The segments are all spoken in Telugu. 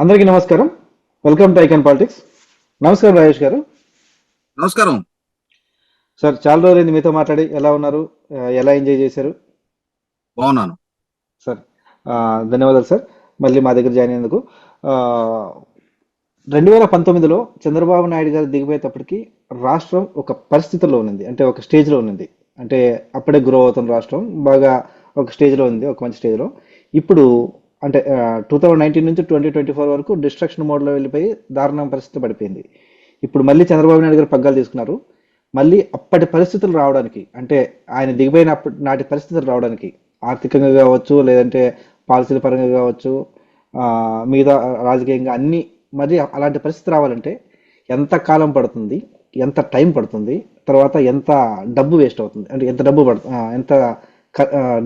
అందరికీ నమస్కారం. వెల్కమ్ టు ఐకాన్ పాలిటిక్స్ నమస్కారం రాజేష్ గారు. నమస్కారం. సార్ చాలా రోజులైంది మీతో మాట్లాడి ఎలా ఉన్నారు? ఎలా ఎంజాయ్ చేశారు? బాగున్నాను. సార్ ధన్యవాదాలు సార్ మళ్ళీ మా దగ్గర జాయిన్ అయినందుకు. రెండు వేల పంతొమ్మిదిలో చంద్రబాబు నాయుడు గారు దిగిపోయేటప్పటికి రాష్ట్రం ఒక పరిస్థితిలో ఉన్నది. అంటే ఒక స్టేజ్లో ఉన్నది. అంటే అప్పుడే గ్రో అవుతున్న రాష్ట్రం బాగా ఒక స్టేజ్లో ఉంది ఒక మంచి స్టేజ్లో. ఇప్పుడు అంటే టూ థౌజండ్ నైన్టీన్ నుంచి ట్వంటీ ట్వంటీ ఫోర్ వరకు డిస్ట్రక్షన్ మోడ్లో వెళ్ళిపోయి దారుణం పరిస్థితి పడిపోయింది. ఇప్పుడు మళ్ళీ చంద్రబాబు నాయుడు గారు పగ్గాలు తీసుకున్నారు. మళ్ళీ అప్పటి పరిస్థితులు రావడానికి అంటే ఆయన దిగిపోయిన నాటి పరిస్థితులు రావడానికి ఆర్థికంగా కావచ్చు లేదంటే పాలసీల పరంగా కావచ్చు మిగతా రాజకీయంగా అన్ని మరి అలాంటి పరిస్థితి రావాలంటే ఎంత కాలం పడుతుంది ఎంత టైం పడుతుంది తర్వాత ఎంత డబ్బు వేస్ట్ అవుతుంది అంటే ఎంత డబ్బు పడుతుంది ఎంత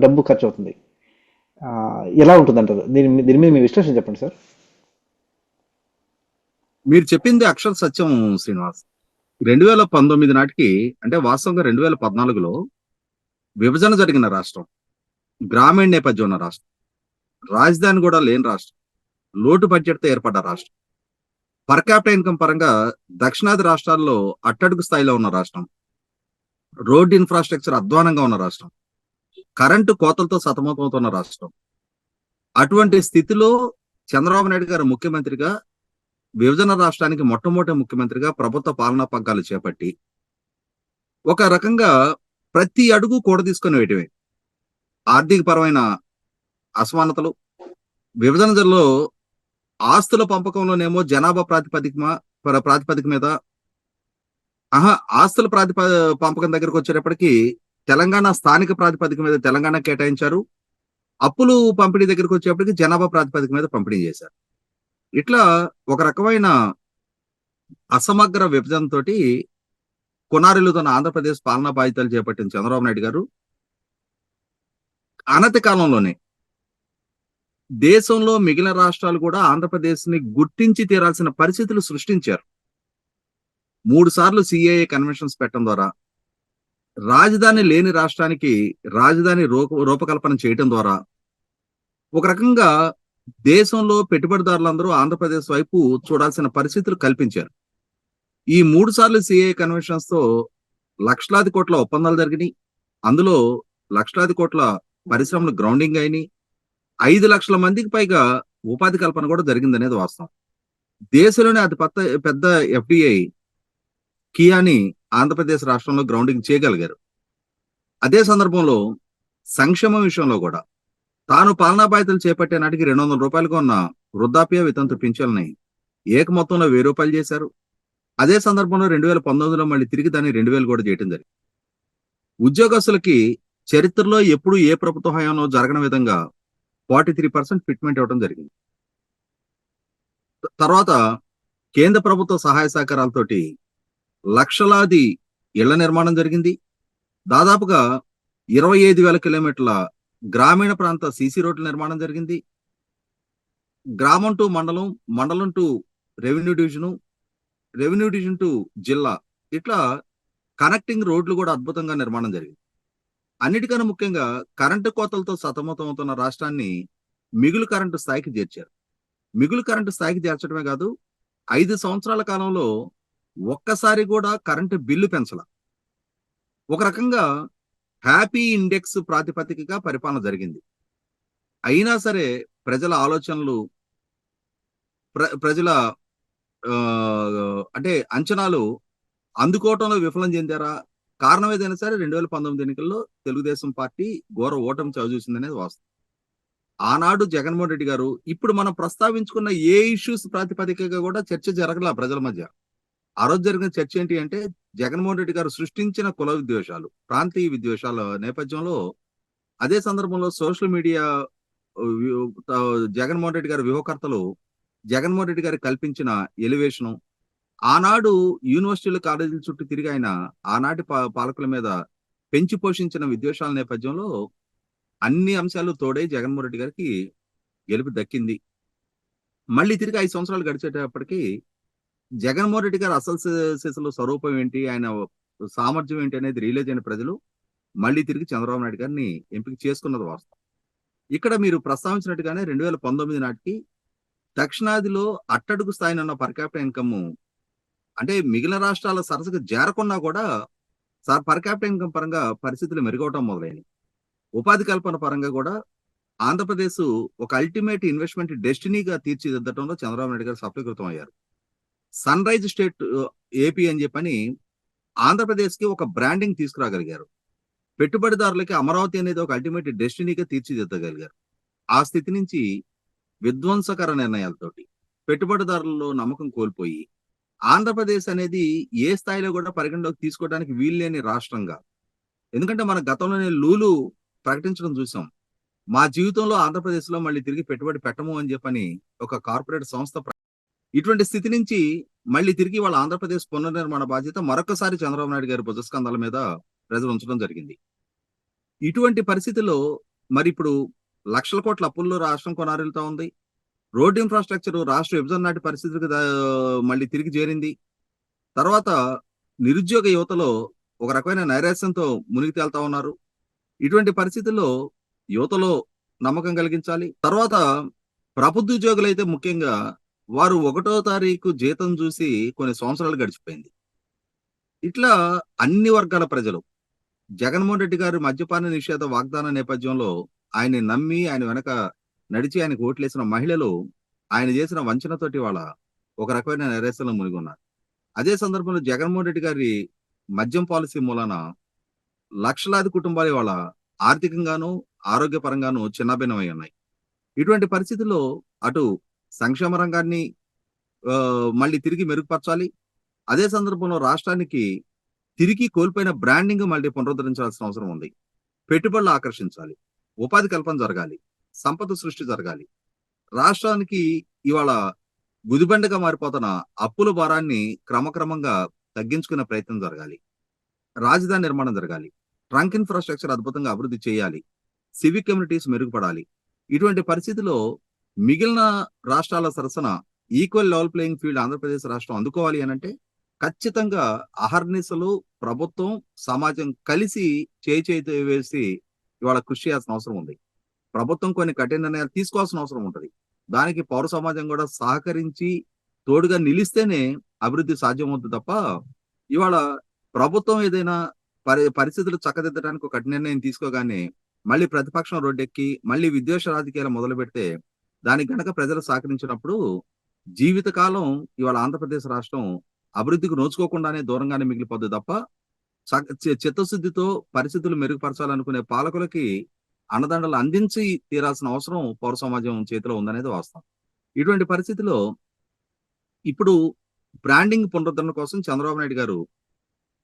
డబ్బు ఖర్చు అవుతుంది. ఎలా ఉంటుందంటారు? దీని మీ- దీని మీద మీ విశ్లేషణ చెప్పండి సార్. మీరు చెప్పింది అక్షర సత్యం శ్రీనివాస్. రెండు వేల పంతొమ్మిది నాటికి అంటే వాస్తవంగా రెండు వేల పద్నాలుగులో విభజన జరిగిన రాష్ట్రం గ్రామీణ నేపథ్యం ఉన్న రాష్ట్రం రాజధాని కూడా లేని రాష్ట్రం లోటు బడ్జెట్తో ఏర్పడ్డ రాష్ట్రం పర్ క్యాపిటల్ ఇన్కమ్ పరంగా దక్షిణాది రాష్ట్రాల్లో అట్టడుగు స్థాయిలో ఉన్న రాష్ట్రం రోడ్ ఇన్ఫ్రాస్ట్రక్చర్ అధ్వానంగా ఉన్న రాష్ట్రం కరెంటు కోతలతో సతమతమవుతున్న రాష్ట్రం. అటువంటి స్థితిలో చంద్రబాబు నాయుడు గారు ముఖ్యమంత్రిగా విభజన రాష్ట్రానికి మొట్టమొదటి ముఖ్యమంత్రిగా ప్రభుత్వ పాలనా పగ్గాలు చేపట్టి ఒక రకంగా ప్రతి అడుగు కూడ తీసుకుని వేయటమే. ఆర్థిక పరమైన అసమానతలు విభజనలో ఆస్తుల పంపకంలోనేమో జనాభా ప్రాతిపదిక ప్ర- ప్రాతిపదిక మీద ఆహా ఆస్తుల ప్రాతిప పంపకం దగ్గరకు వచ్చేటప్పటికి తెలంగాణ స్థానిక ప్రాతిపదిక మీద తెలంగాణ కేటాయించారు. అప్పులు పంపిణీ దగ్గరికి వచ్చేప్పటికి జనాభా ప్రాతిపదిక మీద పంపిణీ చేశారు. ఇట్లా ఒక రకమైన అసమగ్ర విభజన తోటి తన ఆంధ్రప్రదేశ్ పాలనా బాధ్యతలు చేపట్టిన చంద్రబాబు నాయుడు గారు అనతి కాలంలోనే దేశంలో మిగిలిన రాష్ట్రాలు కూడా ఆంధ్రప్రదేశ్ని గుర్తించి తీరాల్సిన పరిస్థితులు సృష్టించారు. మూడు సార్లు సిఏఏ కన్వెన్షన్స్ పెట్టడం ద్వారా రాజధాని లేని రాష్ట్రానికి రాజధాని రూపకల్పన చేయటం ద్వారా ఒక రకంగా దేశంలో పెట్టుబడిదారులందరూ ఆంధ్రప్రదేశ్ వైపు చూడాల్సిన పరిస్థితులు కల్పించారు. ఈ మూడు సార్లు సిఏ కన్వెన్షన్స్తో లక్షలాది కోట్ల ఒప్పందాలు జరిగినాయి. అందులో లక్షలాది కోట్ల పరిశ్రమలు గ్రౌండింగ్ అయినాయి. ఐదు లక్షల మందికి పైగా ఉపాధి కల్పన కూడా జరిగిందనేది వాస్తవం. దేశంలోనే అతి పెద్ద పెద్ద ఎఫ్డిఐ కియాని ఆంధ్రప్రదేశ్ రాష్ట్రంలో గ్రౌండింగ్ చేయగలిగారు. అదే సందర్భంలో సంక్షేమం విషయంలో కూడా తాను పాలనా బాధ్యతలు చేపట్టే నాటికి రెండు వందల రూపాయలుగా ఉన్న వృద్ధాప్య వితంతు పింఛన్లని ఏక మొత్తంలో వెయ్యి రూపాయలు చేశారు. అదే సందర్భంలో రెండు వేల పంతొమ్మిదిలో మళ్ళీ తిరిగి దాన్ని రెండు వేలు కూడా చేయడం జరిగింది. ఉద్యోగస్తులకి చరిత్రలో ఎప్పుడు ఏ ప్రభుత్వ హయాంలో జరగని విధంగా ఫార్టీ త్రీ పర్సెంట్ ఫిట్మెంట్ ఇవ్వడం జరిగింది. తర్వాత కేంద్ర ప్రభుత్వ సహాయ సహకారాలతోటి లక్షలాది ఇళ్ళ నిర్మాణం జరిగింది. దాదాపుగా ఇరవై ఐదు వేల కిలోమీటర్ల గ్రామీణ ప్రాంత సీసీ రోడ్ల నిర్మాణం జరిగింది. గ్రామం టు మండలం మండలం to revenue division revenue division to జిల్లా ఇట్లా కనెక్టింగ్ రోడ్లు కూడా అద్భుతంగా నిర్మాణం జరిగింది. అన్నిటికన్నా ముఖ్యంగా కరెంటు కోతలతో సతమతమవుతున్న రాష్ట్రాన్ని మిగులు కరెంటు స్థాయికి చేర్చారు. మిగులు కరెంటు స్థాయికి చేర్చడమే కాదు ఐదు సంవత్సరాల కాలంలో ఒక్కసారి కూడా కరెంటు బిల్లు పెంచాల. ఒక రకంగా హ్యాపీ ఇండెక్స్ ప్రాతిపదికగా పరిపాలన జరిగింది. అయినా సరే ప్రజల ఆలోచనలు ప్ర- ప్రజల అంటే అంచనాలు అందుకోవటంలో విఫలం చెందారా? కారణం ఏదైనా సరే రెండు వేల పంతొమ్మిది ఎన్నికల్లో తెలుగుదేశం పార్టీ ఘోర ఓటమి చవిచూసిందనేది వాస్తవం. ఆనాడు జగన్మోహన్ రెడ్డి గారు ఇప్పుడు మనం ప్రస్తావించుకున్న ఏ ఇష్యూస్ ప్రాతిపదికగా కూడా చర్చ జరగల ప్రజల మధ్య. ఆ రోజు జరిగిన చర్చ ఏంటి అంటే జగన్మోహన్ రెడ్డి గారు సృష్టించిన కుల విద్వేషాలు ప్రాంతీయ విద్వేషాల నేపథ్యంలో అదే సందర్భంలో సోషల్ మీడియా జగన్మోహన్ రెడ్డి గారి వ్యూహకర్తలు జగన్మోహన్ రెడ్డి గారు కల్పించిన ఎలివేషను ఆనాడు యూనివర్సిటీలు కాలేజీల చుట్టూ తిరిగి ఆయన ఆనాటి పాలకుల మీద పెంచి పోషించిన విద్వేషాల నేపథ్యంలో అన్ని అంశాలు తోడై జగన్మోహన్ రెడ్డి గారికి గెలుపు దక్కింది. మళ్ళీ తిరిగి ఐదు సంవత్సరాలు గడిచేటప్పటికి జగన్మోహన్ రెడ్డి గారు అసలు సిసలు స్వరూపం ఏంటి? ఆయన సామర్థ్యం ఏంటి అనేది రియలైజ్ అయిన ప్రజలు మళ్ళీ తిరిగి చంద్రబాబు నాయుడు గారిని ఎంపిక చేసుకున్నది వాస్తవం. ఇక్కడ మీరు ప్రస్తావించినట్టుగానే రెండు వేల పంతొమ్మిది నాటికి దక్షిణాదిలో అట్టడుగు స్థాయిని ఉన్న పర్ క్యాపిటల్ ఇన్కమ్ అంటే మిగిలిన రాష్ట్రాల సరసగా చేరకున్నా కూడా సార్ పర్ క్యాపిటల్ ఇన్కమ్ పరంగా పరిస్థితులు మెరుగవటం మొదలైనవి ఉపాధి కల్పన పరంగా కూడా ఆంధ్రప్రదేశ్ ఒక అల్టిమేట్ ఇన్వెస్ట్మెంట్ డెస్టినీగా తీర్చిదిద్దడంలో చంద్రబాబు నాయుడు గారు సఫలీకృతం అయ్యారు సన్ రైజ్ స్టేట్ ఏపీ అని చెప్పని ఆంధ్రప్రదేశ్కి ఒక బ్రాండింగ్ తీసుకురాగలిగారు. పెట్టుబడిదారులకి అమరావతి అనేది ఒక అల్టిమేట్ డెస్టినీగా తీర్చిదిద్దగలిగారు. ఆ స్థితి నుంచి విధ్వంసకర నిర్ణయాలతోటి పెట్టుబడిదారులలో నమ్మకం కోల్పోయి ఆంధ్రప్రదేశ్ అనేది ఏ స్థాయిలో కూడా పరిగణలోకి తీసుకోవడానికి వీల్లేని రాష్ట్రంగా. ఎందుకంటే మన గతంలోనే లూలు ప్రకటించడం చూసాం. మా జీవితంలో ఆంధ్రప్రదేశ్లో మళ్ళీ తిరిగి పెట్టుబడి పెట్టము అని చెప్పని ఒక కార్పొరేట్ సంస్థ ఇటువంటి స్థితి నుంచి మళ్ళీ తిరిగి వాళ్ళ ఆంధ్రప్రదేశ్ పునర్నిర్మాణ బాధ్యత మరొకసారి చంద్రబాబు నాయుడు గారి భుజస్కంధాల మీద ప్రజలు ఉంచడం జరిగింది. ఇటువంటి పరిస్థితుల్లో మరి ఇప్పుడు లక్షల కోట్ల అప్పుల్లో రాష్ట్రం కొనారెళ్తా ఉంది. రోడ్ ఇన్ఫ్రాస్ట్రక్చర్ రాష్ట్ర విభజన నాటి పరిస్థితులకు మళ్ళీ తిరిగి చేరింది. తర్వాత నిరుద్యోగ యువతలో ఒక రకమైన నైరాశ్యంతో మునిగి తేలుతా ఉన్నారు. ఇటువంటి పరిస్థితుల్లో యువతలో నమ్మకం కలిగించాలి. తర్వాత ప్రభుత్వ ఉద్యోగులు అయితే ముఖ్యంగా వారు ఒకటో తారీఖు జీతం చూసి కొన్ని సంవత్సరాలు గడిచిపోయింది. ఇట్లా అన్ని వర్గాల ప్రజలు జగన్మోహన్ రెడ్డి గారి మద్యపాన నిషేధ వాగ్దాన నేపథ్యంలో ఆయన నమ్మి ఆయన వెనక నడిచి ఆయనకు ఓట్లేసిన మహిళలు ఆయన చేసిన వంచనతోటి వాళ్ళ ఒక రకమైన నైరాశ్యంలో మునిగి ఉన్నారు అదే సందర్భంలో జగన్మోహన్ రెడ్డి గారి మద్యం పాలసీ మూలన లక్షలాది కుటుంబాలు వాళ్ళ ఆర్థికంగాను ఆరోగ్యపరంగాను చిన్నభిన్నమై ఉన్నాయి. ఇటువంటి పరిస్థితుల్లో అటు సంక్షేమ రంగాన్ని మళ్ళీ తిరిగి మెరుగుపరచాలి. అదే సందర్భంలో రాష్ట్రానికి తిరిగి కోల్పోయిన బ్రాండింగ్ మళ్ళీ పునరుద్ధరించాల్సిన అవసరం ఉంది. పెట్టుబడులు ఆకర్షించాలి. ఉపాధి కల్పన జరగాలి. సంపద సృష్టి జరగాలి. రాష్ట్రానికి ఇవాళ గుదిబండగా మారిపోతున్న అప్పుల భారాన్ని క్రమక్రమంగా తగ్గించుకునే ప్రయత్నం జరగాలి. రాజధాని నిర్మాణం జరగాలి. ట్రంక్ ఇన్ఫ్రాస్ట్రక్చర్ అద్భుతంగా అభివృద్ధి చేయాలి. సివిక్ కమ్యూనిటీస్ మెరుగుపడాలి. ఇటువంటి పరిస్థితిలో మిగిలిన రాష్ట్రాల సరసన equal level playing field Andhra Pradesh రాష్ట్రం అందుకోవాలి అని అంటే ఖచ్చితంగా అహర్నిశలు ప్రభుత్వం సమాజం కలిసి చేయి చేయి వేసి ఇవాళ కృషి చేయాల్సిన అవసరం ఉంది. ప్రభుత్వం కొన్ని కఠిన నిర్ణయాలు తీసుకోవాల్సిన అవసరం ఉంటుంది. దానికి పౌర సమాజం కూడా సహకరించి తోడుగా నిలిస్తేనే అభివృద్ధి సాధ్యమవుతుంది తప్ప ఇవాళ ప్రభుత్వం ఏదైనా పరి పరిస్థితులు చక్కదిద్దడానికి ఒక కఠిన నిర్ణయం తీసుకోగానే మళ్ళీ ప్రతిపక్షం రోడ్డెక్కి మళ్ళీ విద్వేష రాజకీయాలు మొదలు పెడితే దానికి గనక ప్రజలు సహకరించినప్పుడు జీవితకాలం ఇవాళ ఆంధ్రప్రదేశ్ రాష్ట్రం అభివృద్ధికి నోచుకోకుండానే దూరంగానే మిగిలిపోద్ది తప్ప చిత్తశుద్ధితో పరిస్థితులు మెరుగుపరచాలనుకునే పాలకులకి అన్నదండలు అందించి తీరాల్సిన అవసరం పౌర సమాజం చేతిలో ఉందనేది వాస్తవం. ఇటువంటి పరిస్థితిలో ఇప్పుడు బ్రాండింగ్ పునరుద్ధరణ కోసం చంద్రబాబు నాయుడు గారు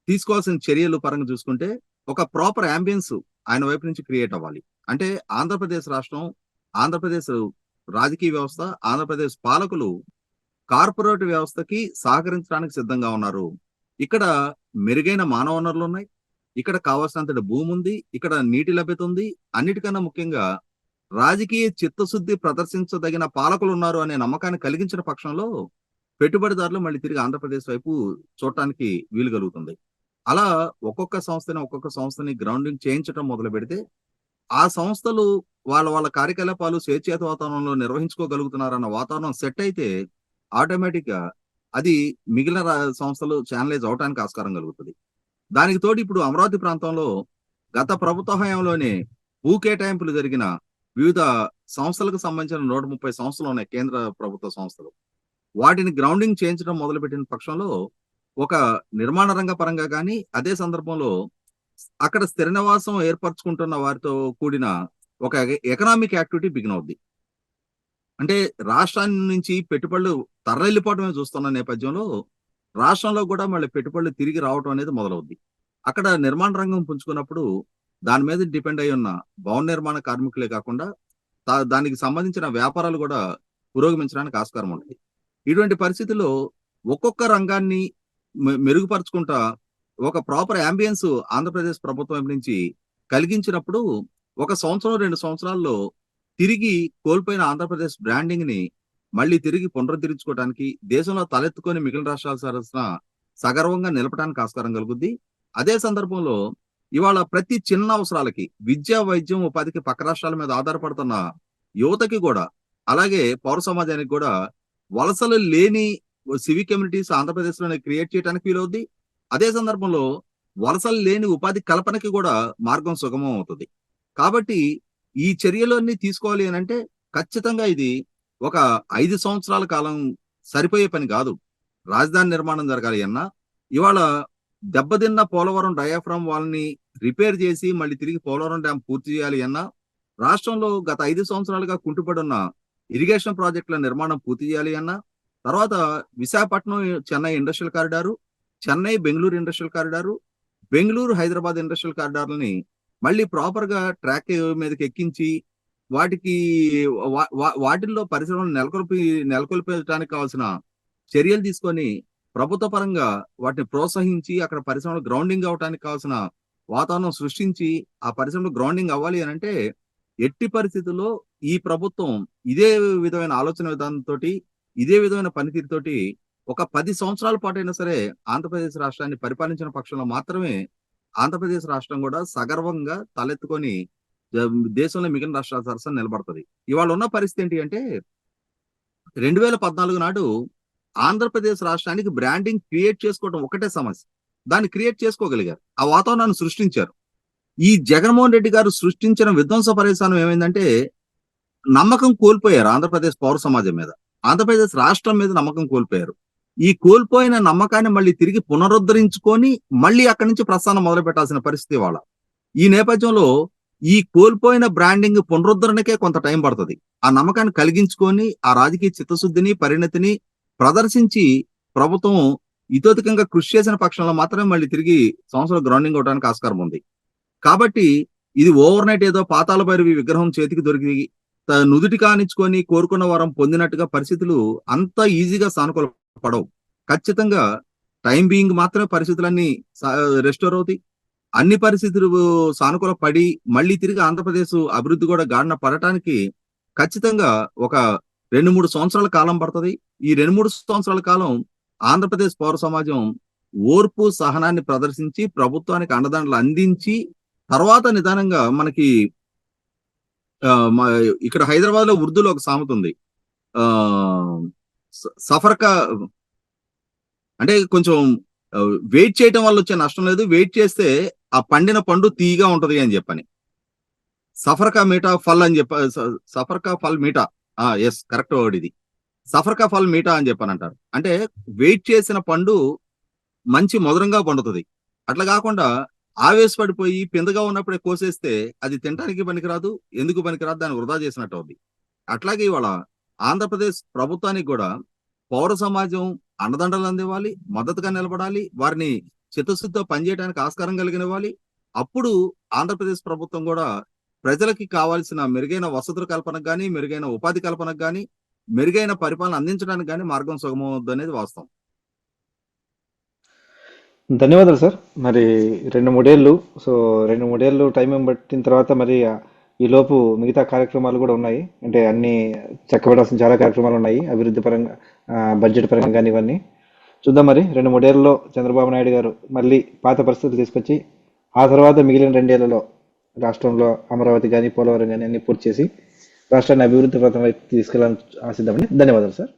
తీసుకోవాల్సిన చర్యలు పరంగా చూసుకుంటే ఒక ప్రాపర్ అంబియన్స్ ఆయన వైపు నుంచి క్రియేట్ అవ్వాలి. అంటే ఆంధ్రప్రదేశ్ రాష్ట్రం ఆంధ్రప్రదేశ్ రాజకీయ వ్యవస్థ ఆంధ్రప్రదేశ్ పాలకులు కార్పొరేట్ వ్యవస్థకి సహకరించడానికి సిద్ధంగా ఉన్నారు. ఇక్కడ మెరుగైన మానవ వనరులు ఉన్నాయి. ఇక్కడ కావాల్సినంత భూమి ఉంది. ఇక్కడ నీటి లభ్యత ఉంది. అన్నిటికన్నా ముఖ్యంగా రాజకీయ చిత్తశుద్ధి ప్రదర్శించదగిన పాలకులు ఉన్నారు అనే నమ్మకాన్ని కలిగించిన పక్షంలో పెట్టుబడిదారులు మళ్ళీ తిరిగి ఆంధ్రప్రదేశ్ వైపు చూడటానికి వీలు కలుగుతుంది. అలా ఒక్కొక్క సంస్థని ఒక్కొక్క సంస్థని గ్రౌండింగ్ చేయించడం మొదలు పెడితే ఆ సంస్థలు వాళ్ళ వాళ్ళ కార్యకలాపాలు స్వేచ్ఛేత వాతావరణంలో నిర్వహించుకోగలుగుతున్నారన్న వాతావరణం సెట్ అయితే ఆటోమేటిక్గా అది మిగిలిన సంస్థలు ఛానలైజ్ అవడానికి ఆస్కారం కలుగుతుంది. దానికి తోడు ఇప్పుడు అమరావతి ప్రాంతంలో గత ప్రభుత్వ హయాంలోనే భూ కేటాయింపులు జరిగిన వివిధ సంస్థలకు సంబంధించిన నూట ముప్పై సంస్థలు ఉన్నాయి కేంద్ర ప్రభుత్వ సంస్థలు. వాటిని గ్రౌండింగ్ చేయించడం మొదలుపెట్టిన పక్షంలో ఒక నిర్మాణ రంగ పరంగా కానీ అదే సందర్భంలో అక్కడ స్థిర నివాసం ఏర్పరచుకుంటున్న వారితో కూడిన ఒక ఎకనామిక్ యాక్టివిటీ బిగిన్ అవుద్ది. అంటే రాష్ట్రాన్ని నుంచి పెట్టుబడులు తరలిపోవడమే చూస్తున్న నేపథ్యంలో రాష్ట్రంలో కూడా మళ్ళీ పెట్టుబడులు తిరిగి రావడం అనేది మొదలవుద్ది. అక్కడ నిర్మాణ రంగం పుంజుకున్నప్పుడు దాని మీద డిపెండ్ అయి ఉన్న భవన నిర్మాణ కార్మికులే కాకుండా దానికి సంబంధించిన వ్యాపారాలు కూడా పురోగమించడానికి ఆస్కారం ఉంటుంది. ఇటువంటి పరిస్థితుల్లో ఒక్కొక్క రంగాన్ని మె- మెరుగుపరుచుకుంటా ఒక ప్రాపర్ అంబియన్స్ ఆంధ్రప్రదేశ్ ప్రభుత్వం నుంచి కలిగించినప్పుడు ఒక సంవత్సరం రెండు సంవత్సరాల్లో తిరిగి కోల్పోయిన ఆంధ్రప్రదేశ్ బ్రాండింగ్ని మళ్ళీ తిరిగి పునరుద్ధరించుకోవడానికి దేశంలో తలెత్తుకొని మిగిలిన రాష్ట్రాల సరసన సగర్వంగా నిలపడానికి ఆస్కారం కలుగుద్ది. అదే సందర్భంలో ఇవాళ ప్రతి చిన్న అవసరాలకి విద్య వైద్యం ఉపాధికి పక్క రాష్ట్రాల మీద ఆధారపడుతున్న యువతకి కూడా అలాగే పౌర సమాజానికి కూడా వలసలు లేని సివిక్ కమ్యూనిటీస్ ఆంధ్రప్రదేశ్లోనే క్రియేట్ చేయడానికి వీలవుద్ది. అదే సందర్భంలో వలసలు లేని ఉపాధి కల్పనకి కూడా మార్గం సుగమం అవుతుంది. కాబట్టి ఈ చర్యలన్నీ తీసుకోవాలి అని అంటే ఖచ్చితంగా ఇది ఒక ఐదు సంవత్సరాల కాలం సరిపోయే పని కాదు. రాజధాని నిర్మాణం జరగాలి అన్నా ఇవాళ దెబ్బతిన్న పోలవరం డయాఫ్రామ్ వాళ్ళని రిపేర్ చేసి మళ్ళీ తిరిగి పోలవరం డ్యామ్ పూర్తి చేయాలి అన్నా రాష్ట్రంలో గత ఐదు సంవత్సరాలుగా కుంటుపడున్న ఇరిగేషన్ ప్రాజెక్టుల నిర్మాణం పూర్తి చేయాలి అన్నా తర్వాత Visakhapatnam Chennai industrial corridor Chennai Bengaluru industrial corridor Bengaluru Hyderabad industrial కారిడార్లని మళ్ళీ ప్రాపర్గా ట్రాక్ మీదకి ఎక్కించి వాటికి వాటిల్లో పరిశ్రమలు నెలకొల్పి నెలకొల్పడానికి కావాల్సిన చర్యలు తీసుకొని ప్రభుత్వ పరంగా వాటిని ప్రోత్సహించి అక్కడ పరిశ్రమలు గ్రౌండింగ్ అవడానికి కావాల్సిన వాతావరణం సృష్టించి ఆ పరిశ్రమలు గ్రౌండింగ్ అవ్వాలి అని అంటే ఎట్టి పరిస్థితుల్లో ఈ ప్రభుత్వం ఇదే విధమైన ఆలోచన విధానంతో ఇదే విధమైన పనితీరుతోటి ఒక పది సంవత్సరాల పాటు అయినా సరే ఆంధ్రప్రదేశ్ రాష్ట్రాన్ని పరిపాలించిన పక్షంలో మాత్రమే ఆంధ్రప్రదేశ్ రాష్ట్రం కూడా సగర్వంగా తలెత్తుకొని దేశంలో మిగిలిన రాష్ట్రాల సరసన నిలబడుతుంది. ఇవాళ ఉన్న పరిస్థితి ఏంటి అంటే రెండు వేల పద్నాలుగు నాడు ఆంధ్రప్రదేశ్ రాష్ట్రానికి బ్రాండింగ్ క్రియేట్ చేసుకోవడం ఒకటే సమస్య. దాన్ని క్రియేట్ చేసుకోగలిగారు. ఆ వాతావరణాన్ని సృష్టించారు. ఈ జగన్మోహన్ రెడ్డి గారు సృష్టించిన విధ్వంస పరిస్థానం ఏమైందంటే నమ్మకం కోల్పోయారు ఆంధ్రప్రదేశ్ పౌర సమాజం మీద. ఆంధ్రప్రదేశ్ రాష్ట్రం మీద నమ్మకం కోల్పోయారు. ఈ కోల్పోయిన నమ్మకాన్ని మళ్ళీ తిరిగి పునరుద్ధరించుకొని మళ్ళీ అక్కడి నుంచి ప్రస్థానం మొదలు పెట్టాల్సిన పరిస్థితి వాళ్ళ ఈ నేపథ్యంలో ఈ కోల్పోయిన బ్రాండింగ్ పునరుద్ధరణకే కొంత టైం పడుతుంది. ఆ నమ్మకాన్ని కలిగించుకొని ఆ రాజకీయ చిత్తశుద్ధిని పరిణతిని ప్రదర్శించి ప్రభుత్వం ఇతోధికంగా కృషి చేసిన పక్షంలో మాత్రమే మళ్ళీ తిరిగి సంవత్సరం గ్రౌండింగ్ అవడానికి ఆస్కారం ఉంది. కాబట్టి ఇది ఓవర్ నైట్ ఏదో పాతాల భైరవి విగ్రహం చేతికి దొరికి నుదుటి కానిచ్చుకొని కోరుకున్న వరం పొందినట్టుగా పరిస్థితులు అంత ఈజీగా సానుకూల పడవు. ఖచ్చితంగా టైం బీయింగ్ మాత్రమే పరిస్థితులన్నీ రెస్టోర్ అవుతాయి. అన్ని పరిస్థితులు సానుకూల పడి మళ్ళీ తిరిగి ఆంధ్రప్రదేశ్ అభివృద్ధి కూడా గాడిన పడటానికి ఖచ్చితంగా ఒక రెండు మూడు సంవత్సరాల కాలం పడుతుంది. ఈ రెండు మూడు సంవత్సరాల కాలం ఆంధ్రప్రదేశ్ పౌర సమాజం ఓర్పు సహనాన్ని ప్రదర్శించి ప్రభుత్వానికి అండదండలు అందించి తర్వాత నిదానంగా మనకి ఇక్కడ హైదరాబాద్లో ఉర్దూలో ఒక సామెత ఉంది. సఫర్ కా సఫర్కా అంటే కొంచెం వెయిట్ చేయటం వల్ల వచ్చే నష్టం లేదు. వెయిట్ చేస్తే ఆ పండిన పండు తీగా ఉంటది అని చెప్పని. సఫర్కా మీటా ఫల్ అని చెప్ప సఫర్కా ఫల్ మీటా. ఆ ఎస్ కరెక్ట్ వర్డ్ ఇది. సఫర్కా ఫల్ మీటా అని చెప్పని అంటారు అంటే వెయిట్ చేసిన పండు మంచి మధురంగా పండుతుంది. అట్లా కాకుండా ఆవేశపడిపోయి పిందగా ఉన్నప్పుడే కోసేస్తే అది తినడానికి పనికిరాదు ఎందుకు పనికిరాదు దాన్ని వృధా చేసినట్టు అవుద్ది. అట్లాగే ఇవాళ ఆంధ్రప్రదేశ్ ప్రభుత్వానికి కూడా పౌర సమాజం అండదండలు అందివ్వాలి మద్దతుగా నిలబడాలి వారిని చిత్తశుద్ధితో పనిచేయడానికి ఆస్కారం కలిగినవ్వాలి. అప్పుడు ఆంధ్రప్రదేశ్ ప్రభుత్వం కూడా ప్రజలకి కావాల్సిన మెరుగైన వసతుల కల్పనకు కానీ మెరుగైన ఉపాధి కల్పనకు కానీ మెరుగైన పరిపాలన అందించడానికి కానీ మార్గం సుగమవుద్ది అనేది వాస్తవం. ధన్యవాదాలు సార్. మరి రెండు మూడేళ్ళు సో రెండు మూడేళ్ళు టైం పట్టిన తర్వాత మరి ఈలోపు ఈ లోపు మిగతా కార్యక్రమాలు కూడా ఉన్నాయి. అంటే అన్ని చక్కబడాల్సిన చాలా కార్యక్రమాలు ఉన్నాయి. అభివృద్ధి పరంగా బడ్జెట్ పరంగా కానీ ఇవన్నీ చూద్దాం మరి. రెండు మూడేళ్ళలో చంద్రబాబు నాయుడు గారు మళ్ళీ పాత పరిస్థితులు తీసుకొచ్చి ఆ తర్వాత మిగిలిన రెండేళ్ళలో రాష్ట్రంలో అమరావతి కానీ పోలవరం కానీ అన్ని పూర్తి చేసి రాష్ట్రాన్ని అభివృద్ధి పథం వైపు తీసుకెళ్ళాలని ఆశిద్దామని ధన్యవాదాలు సార్.